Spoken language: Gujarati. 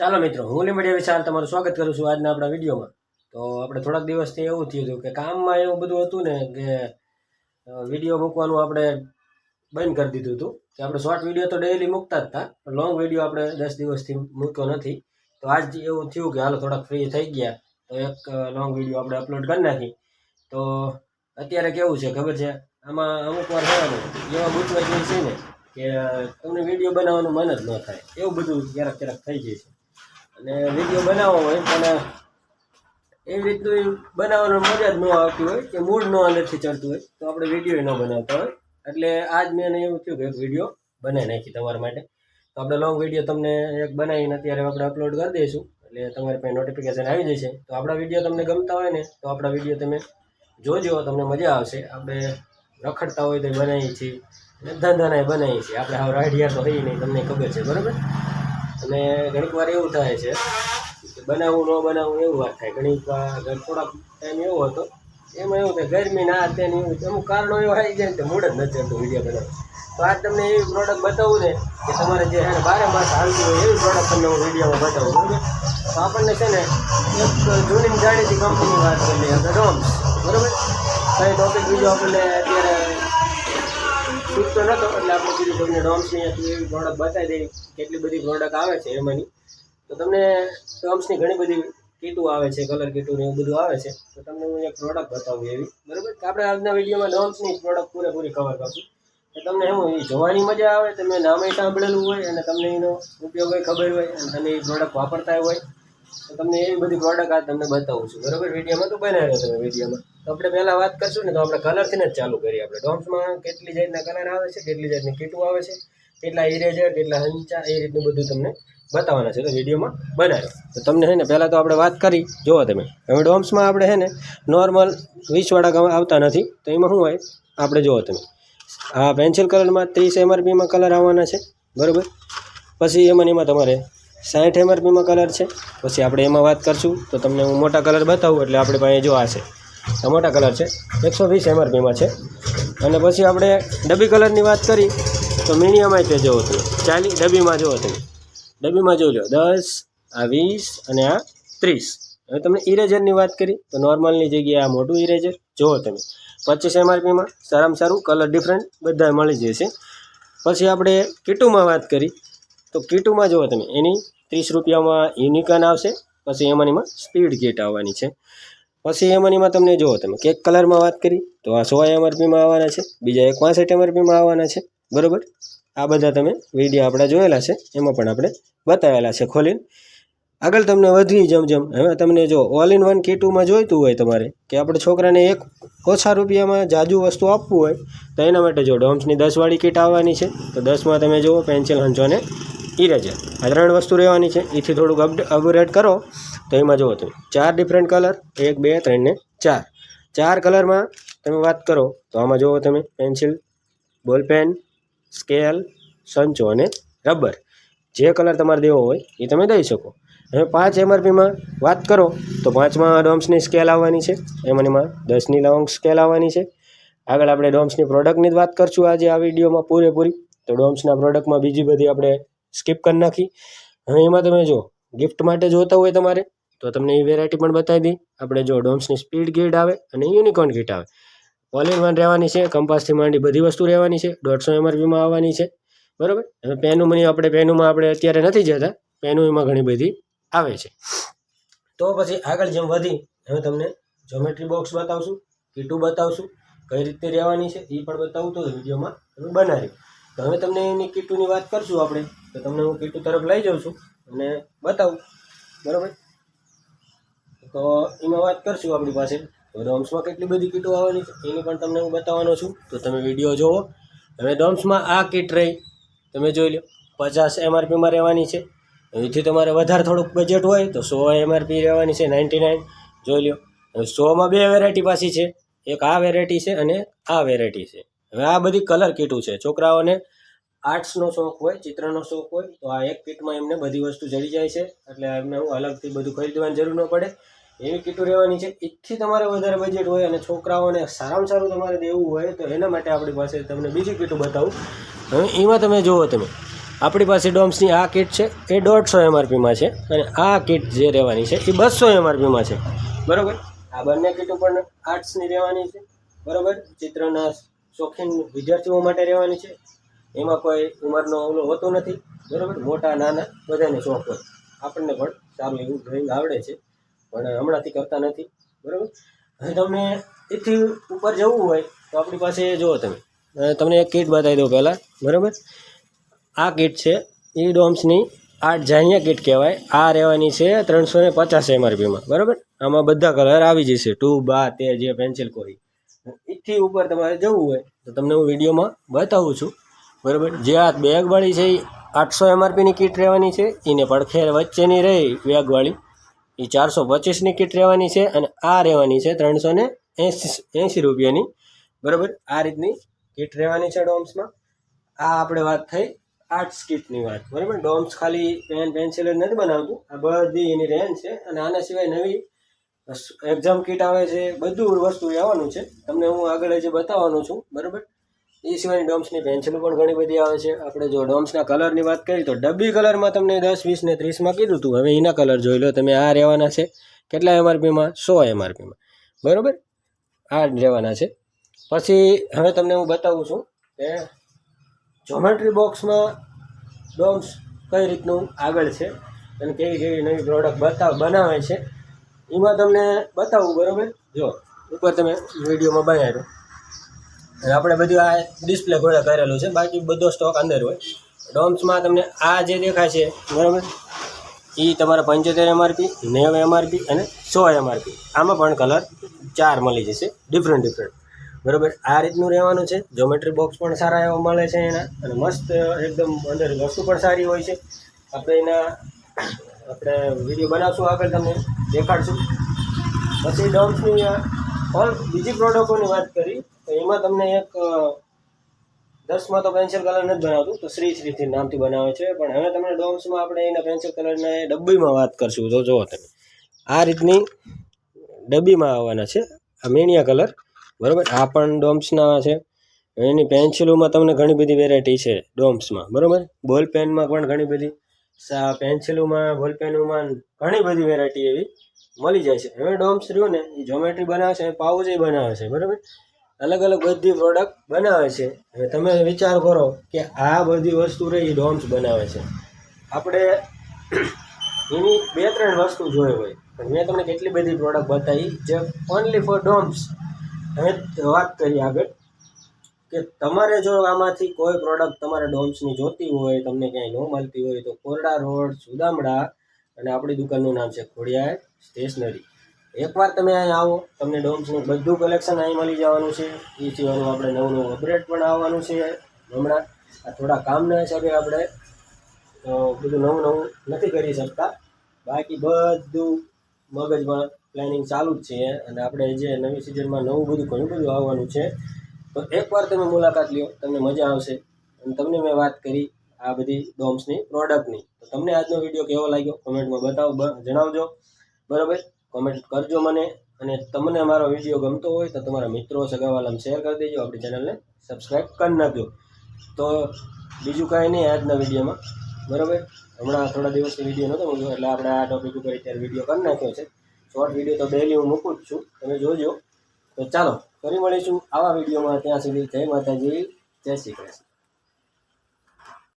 ચાલો મિત્રો, હું લીમડિયા વિશાલ તમારું સ્વાગત કરું છું આજના આપણા વિડીયોમાં. તો આપણે થોડાક દિવસથી એવું થયું હતું કે કામમાં એવું બધું હતું ને કે વીડિયો મૂકવાનું આપણે બંધ કરી દીધું હતું. કે આપણે શોર્ટ વીડિયો તો ડેઈલી મૂકતા જ હતા લોંગ વીડિયો આપણે દસ દિવસથી મૂક્યો નથી. તો આજ એવું થયું કે હાલો થોડાક ફ્રી થઈ ગયા, તો એક લોંગ વીડિયો આપણે અપલોડ કરી નાખી. તો અત્યારે કેવું છે ખબર છે? આમાં અમુક વાર થવાનું, એવા ગૂંચવાઈ જાય છે ને કે તમને વીડિયો બનાવવાનું મન જ ન થાય. એવું બધું ક્યારેક ક્યારેક થઈ જાય છે. અને વીડિયો બનાવવો હોય, પણ એવી રીતનું બનાવવાનું મજા જ ન આવતી હોય કે મૂડ ન અંદરથી ચડતું હોય, તો આપણે વીડિયો ન બનાવતા હોય. એટલે આજ મેં એવું થયું કે એક વીડિયો બનાવી નાખી તમારા માટે. તો આપણે લોંગ વીડિયો તમને એક બનાવીને અત્યારે આપણે અપલોડ કરી દઈશું. એટલે તમારી પાસે નોટિફિકેશન આવી જશે. તો આપણા વીડિયો તમને ગમતા હોય ને, તો આપણા વીડિયો તમે જોજો, તમને મજા આવશે. આપણે રખડતા હોય તો બનાવીએ છીએ. ધંધાના બનાવીએ છીએ. આપણે હવે આઈડિયા તો હોય નહીં, તમને ખબર છે, બરાબર? અને ઘણીક વાર એવું થાય છે કે બનાવવું, ન બનાવવું એવું વાત થાય. ઘણીક વાર થોડાક ટાઈમ એવો હતો, એમાં એવું થાય, ગરમી ના તેની એવું, અમુક કારણો એવા આવી જાય ને તો મૂડ જ નથી હતું વીડિયો બનાવ તો આજ તમને એવી પ્રોડક્ટ બતાવું ને કે તમારે જે છે બારે માસ હાલતી હોય એવી પ્રોડક્ટ તમને હું વિડીયોમાં બતાવું, બરાબર? તો આપણને છે ને એક જૂની જાણીતી કંપનીની વાત કરી લઈએ, આપણે ડોમ્સ બરાબર? કઈ ટોપિક બીજો આપણને અત્યારે છૂટતો નહોતો એટલે આપણે કીધું તમને ડોમ્સની હતી, એવી પ્રોડક્ટ બતાવી દઈ કેટલી બધી પ્રોડક્ટ આવે છે એમાંની. તો તમને ડોમ્સની ઘણી બધી કીટું આવે છે, કલર કીટું ને એવું બધું આવે છે. તો તમને હું એક પ્રોડક્ટ બતાવું એવી. બરાબર? કે આપણે આજના વિડીયોમાં ડોમ્સની પ્રોડક્ટ પૂરેપૂરી કવર કરશું. કે તમને એમ એ જોવાની મજા આવે, તમે નામે સાંભળેલું હોય અને તમને એનો ઉપયોગ હોય, ખબર હોય અને તમે એ પ્રોડક્ટ વાપરતા હોય તો તમને એવી બધી પ્રોડક્ટ આ તમને બતાવું છું. બરાબર? વિડીયોમાં તો બનાવ્યો તમે વિડીયોમાં. તો આપણે પહેલાં વાત કરશું ને તો આપણે કલરથી જ ચાલુ કરીએ આપણે. ડોમ્સમાં કેટલી જાતના કલર આવે છે, કેટલી જાતની કીટું આવે છે, કેટલા ઇરેઝર કેટલા હંચા, એ રીતનું બધું તમને બતાવવાના છે. તો વિડીયોમાં બનાવ્યો તો તમને છે ને પહેલાં તો આપણે વાત કરી. જુઓ તમે. હવે ડોમ્સમાં આપણે છે ને નોર્મલ વીસવાળા આવતા નથી. તો એમાં શું હોય? આપણે જુઓ તમે. આ પેન્સિલ કલરમાં ત્રીસ એમઆરપીમાં કલર આવવાના છે. બરાબર? પછી એમાં એમાં તમારે સાઠ એમઆરપીમાં કલર છે. પછી આપણે એમાં વાત કરશું, તો તમને હું મોટા કલર બતાવું, એટલે આપણે પાસે જો આ છે. આ મોટા કલર છે. એકસો વીસ એમઆરપીમાં છે. અને પછી આપણે ડબ્બી કલરની વાત કરી, તો મીડિયમમાં તે જુઓ તમે ચાલી ડબ્બીમાં જુઓ તમે ડબ્બીમાં જોઈ લો દસ, આ વીસ અને આ ત્રીસ. હવે તમને ઇરેઝરની વાત કરી, તો નોર્મલની જગ્યાએ આ મોટું ઇરેઝર જુઓ તમે. પચીસ એમઆરપીમાં સારામાં સારું કલર ડિફરન્ટ બધા મળી જશે. પછી આપણે કીટુમાં વાત કરી તો કીટુમાં જુઓ તમે, એની ત્રીસ રૂપિયામાં યુનિકન આવશે, પછી એમાંનીમાં સ્પીડ કીટ આવવાની છે. પછી એમાંનીમાં તમને જુઓ તમે કેક કલરમાં વાત કરી, તો આ સો એમઆરપીમાં આવવાના છે, બીજા એક પાંસઠ એમઆરપીમાં આવવાના છે, બરાબર? આ બધા તમે વીડિયો આપણા જોયેલા છે, એમાં પણ આપણે બતાવેલા છે ખોલીને. આગળ તમને વધી જેમ જેમ, હવે તમને જો ઓલ ઇન વન કીટુમાં જોઈતું હોય તમારે, કે આપણે છોકરાને એક ઓછા રૂપિયામાં જાજુ વસ્તુ આપવું હોય, તો એના માટે જો ડોમ્સની દસવાળી કીટ આવવાની છે, તો દસમાં તમે જુઓ પેન્સિલ હંચો અને ઇરેઝર આ ત્રણ વસ્તુ રહેવાની છે. એથી થોડુંક અપ અપગ્રેડ કરો. તો એમાં જુઓ તમે, ચાર ડિફરન્ટ કલર એક, બે, ત્રણ ને ચાર. ચાર કલરમાં તમે વાત કરો, તો આમાં જુઓ તમે પેન્સિલ બોલ પેન સ્કેલ સંચો અને રબર જે કલર તમારે દેવો હોય એ તમે દઈ શકો. હવે પાંચ એમઆરપીમાં વાત કરો, તો પાંચમાં ડોમ્સની સ્કેલ આવવાની છે. એમાં એમાં દસની લોંગ સ્કેલ આવવાની છે. આગળ આપણે ડોમ્સની પ્રોડક્ટની જ વાત કરશું આજે આ વિડીયોમાં પૂરેપૂરી. તો ડોમ્સના પ્રોડક્ટમાં બીજી બધી આપણે સ્કીપ કરી નાખી. હવે એમાં તમે જો ગિફ્ટ માટે જોતા હોય તમારે, તો તમને એ વેરાયટી પણ બતાવી દઈ. આપણે જો ડોમ્સની સ્પીડ ગીટ આવે અને યુનિકોર્ન ગીટ આવે. ઓલ વન રહેવાની છે, કંપાસથી માંડી બધી વસ્તુ રહેવાની છે, દોઢસો એમઆરપીમાં આવવાની છે. બરાબર? હવે પેનુમાં આપણે પેનુમાં આપણે અત્યારે નથી જતા પેનું એમાં ઘણી બધી આવે છે. તો પછી આગળ જેમ વધી, હવે તમને જોમેટ્રી બોક્સ બતાવશું, કીટું બતાવશું, કઈ રીતે રહેવાની છે એ પણ બતાવું તો વિડીયોમાં તમે બનાવી. તો હવે તમને એની કીટુની વાત કરશું આપણે. તો તમને હું કીટુ તરફ લઈ જાઉં છું અને બતાવું. બરાબર? તો એમાં વાત કરશું આપણી પાસે. તો ડોમ્સમાં કેટલી બધી કીટો આવવાની છે એની પણ તમને હું બતાવવાનો છું. તો તમે વીડિયો જુઓ હવે ડોમ્સમાં આ કીટ રહી. તમે જોઈ લો, પચાસ એમઆરપીમાં રહેવાની છે. એથી તમારે વધારે થોડુંક બજેટ હોય તો સો એમઆરપી રહેવાની છે નાઇન્ટી નાઇન જોઈ લો. હવે સોમાં બે વેરાયટી પાછી છે. એક આ વેરાયટી છે અને આ વેરાયટી છે. હવે આ બધી કલર કીટું છે. છોકરાઓને આર્ટ્સનો શોખ હોય, ચિત્રનો શોખ હોય, તો આ એક કીટમાં એમને બધી વસ્તુ જડી જાય છે. એટલે એમને હું અલગથી બધું ખરીદવાની જરૂર ન પડે. એવી કીટું રહેવાની છે એથી તમારે વધારે બજેટ હોય અને છોકરાઓને સારામાં સારું તમારે દેવું હોય, તો એના માટે આપણી પાસે તમને બીજી કીટું બતાવું. હવે એમાં તમે જુઓ તમે, આપણી પાસે ડોમ્સની આ કિટ છે, એ દોઢસો એમઆરપીમાં છે અને આ કિટ જે રહેવાની છે, એ બસો એમઆરપીમાં છે. બરાબર? આ બંને કીટો પણ આર્ટ્સની રહેવાની છે. બરાબર? ચિત્રના શોખીન વિદ્યાર્થીઓ માટે રહેવાની છે. એમાં કોઈ ઉંમરનો ઓલો હોતો નથી, બરાબર? મોટા, નાના, બધાને શોખ હોય. આપણને પણ સારું એવું ડ્રોઈંગ આવડે છે, પણ હમણાંથી કરતા નથી, બરાબર? હવે તમને એથી ઉપર જવું હોય, તો આપણી પાસે જુઓ તમે. તમને એક કીટ બતાવી દઉં પહેલાં, બરાબર? આ કીટ છે એ ડોમ્સની આઠ જાનિયા કીટ કહેવાય. આ રહેવાની છે ત્રણસો ને પચાસ એમઆરપીમાં બરાબર? આમાં બધા કલર આવી જશે. ટુ, બા, તે, જે, પેન્સિલ, કોઈ. એથી ઉપર તમારે જવું હોય, તો તમને હું વિડીયોમાં બતાવું છું. બરાબર? જે આ બેગવાળી છે એ આઠસો એમઆરપીની કીટ રહેવાની છે એને પડખે વચ્ચેની રહી બેગવાળી. એ ચારસો પચીસની કીટ રહેવાની છે અને આ રહેવાની છે ત્રણસો ને એંસી એંસી રૂપિયાની. બરાબર? આ રીતની કીટ રહેવાની છે ડોમ્સમાં. આ આપણે વાત થઈ આર્ટ્સ કીટની વાત. બરાબર? ડોમ્સ ખાલી પેન પેન્સિલ જ નથી બનાવતું. આ બધી એની રેન્જ છે અને આના સિવાય નવી એક્ઝામ કીટ આવે છે, બધું વસ્તુ આવવાનું છે. તમને હું આગળ જે બતાવવાનું છું. બરાબર? એ સિવાયની ડોમ્સની પેન્સિલો પણ ઘણી બધી આવે છે. આપણે જો ડોમ્સના કલરની વાત કરીએ તો ડબ્બી કલરમાં તમને દસ, વીસ ને ત્રીસમાં કીધું હતું હવે એના કલર જોઈ લો. તમે આ રહેવાના છે. કેટલા એમઆરપીમાં સો એમઆરપીમાં બરાબર? આ રહેવાના છે. પછી હવે તમને હું બતાવું છું કે જોમેટ્રી બોક્સમાં ડોમ્સ કઈ રીતનું આગળ છે અને કેવી કેવી નવી પ્રોડક્ટ બતાવ, બનાવે છે. એમાં તમને બતાવું બરાબર? જો, ઉપર તમે વિડીયોમાં બનાવ્યો અને આપણે બધું આ ડિસ્પ્લે ઘોડે કરેલું છે. બાકી બધો સ્ટોક અંદર હોય. ડોમ્સમાં તમને આ જે દેખાય છે, બરાબર? એ તમારા પંચોતેર એમઆરપી નેવ એમઆરપી અને સો એમઆરપી આમાં પણ કલર ચાર મળી જશે. ડિફરન્ટ ડિફરન્ટ બરાબર? આ રીતનું રહેવાનું છે. જોમેટ્રી બોક્સ પણ સારા એવા મળે છે એના. અને મસ્ત એકદમ અંદર વસ્તુ પણ સારી હોય છે. આપણે એના, આપણે વીડિયો બનાવશું આગળ તમને દેખાડશું. પછી ડોમ્સની ઓલ બીજી પ્રોડક્ટોની વાત કરી. તો એમાં તમને એક દસમાં તો પેન્સિલ કલર નથી બનાવતું, તો શ્રી શ્રીથી નામથી બનાવે છે. પણ હવે તમને ડોમ્સમાં આપણે એના પેન્સિલ કલરના એ ડબ્બીમાં વાત કરશું. તો જુઓ તમે. આ રીતની ડબ્બીમાં આવવાના છે. આ મેણિયા કલર બરાબર? આ પણ ડોમ્સના છે. એની પેન્સિલોમાં તમને ઘણી બધી વેરાયટી છે ડોમ્સમાં. બરાબર? બોલ પેનમાં પણ ઘણી બધી પેન્સિલોમાં બોલ પેનોમાં ઘણી બધી વેરાયટી એવી મળી જાય છે. હવે ડોમ્સ રહ્યું ને, એ જોમેટ્રી બનાવે છે, પાઉચ એ બનાવે છે. બરાબર? અલગ અલગ બધી પ્રોડક્ટ બનાવે છે. હવે તમે વિચાર કરો કે આ બધી વસ્તુ રહી ડોમ્સ બનાવે છે. આપણે એની બે ત્રણ વસ્તુ જોઈ હોય. પણ મેં તમને કેટલી બધી પ્રોડક્ટ બતાવી જે ઓનલી ફોર ડોમ્સ હવે વાત કરીએ આગળ કે તમારે જો આમાંથી કોઈ પ્રોડક્ટ તમારે ડોમ્સની જોતી હોય, તમને ક્યાંય ન મળતી હોય તો કોરડા રોડ, સુદામડા અને આપણી દુકાનનું નામ છે ખોડિયાર સ્ટેશનરી. એકવાર તમે અહીં આવો, તમને ડોમ્સનું બધું કલેક્શન અહીં મળી જવાનું છે. એ સિવાયનું આપણે નવું નવું અપડેટ પણ આવવાનું છે હમણાં. આ થોડા કામના હિસાબે આપણે બધું નવું નવું નથી કરી શકતા. બાકી બધું મગજમાં પ્લાનિંગ ચાલુ જ છે અને આપણે જે નવી સિઝનમાં નવું બધું, ઘણું બધું આવવાનું છે. તો એકવાર તમે મુલાકાત લ્યો, તમને મજા આવશે. અને તમને મેં વાત કરી આ બધી ડોમ્સની પ્રોડક્ટની તો તમને આજનો વીડિયો કેવો લાગ્યો? કોમેન્ટમાં બતાવો જણાવજો. બરાબર? કોમેન્ટ કરજો મને. અને તમને મારો વીડિયો ગમતો હોય તો તમારા મિત્રો સગાવાલામાં શેર કરી દેજો આપણી ચેનલને સબસ્ક્રાઈબ કરી નાખજો. તો બીજું કાંઈ નહીં આજના વિડીયોમાં. બરાબર? હમણાં થોડા દિવસથી વીડિયો નહોતો મૂક્યો, એટલે આપણે આ ટોપિક ઉપર અત્યારે વીડિયો કરી નાખ્યો છે. શોર્ટ વીડિયો તો ડેલી હું મૂકું જ છું. તમે જોજો. તો ચાલો, ફરી મળીશું આવા વિડીયોમાં. ત્યાં સુધી જય માતાજી, જય શ્રી કૃષ્ણ.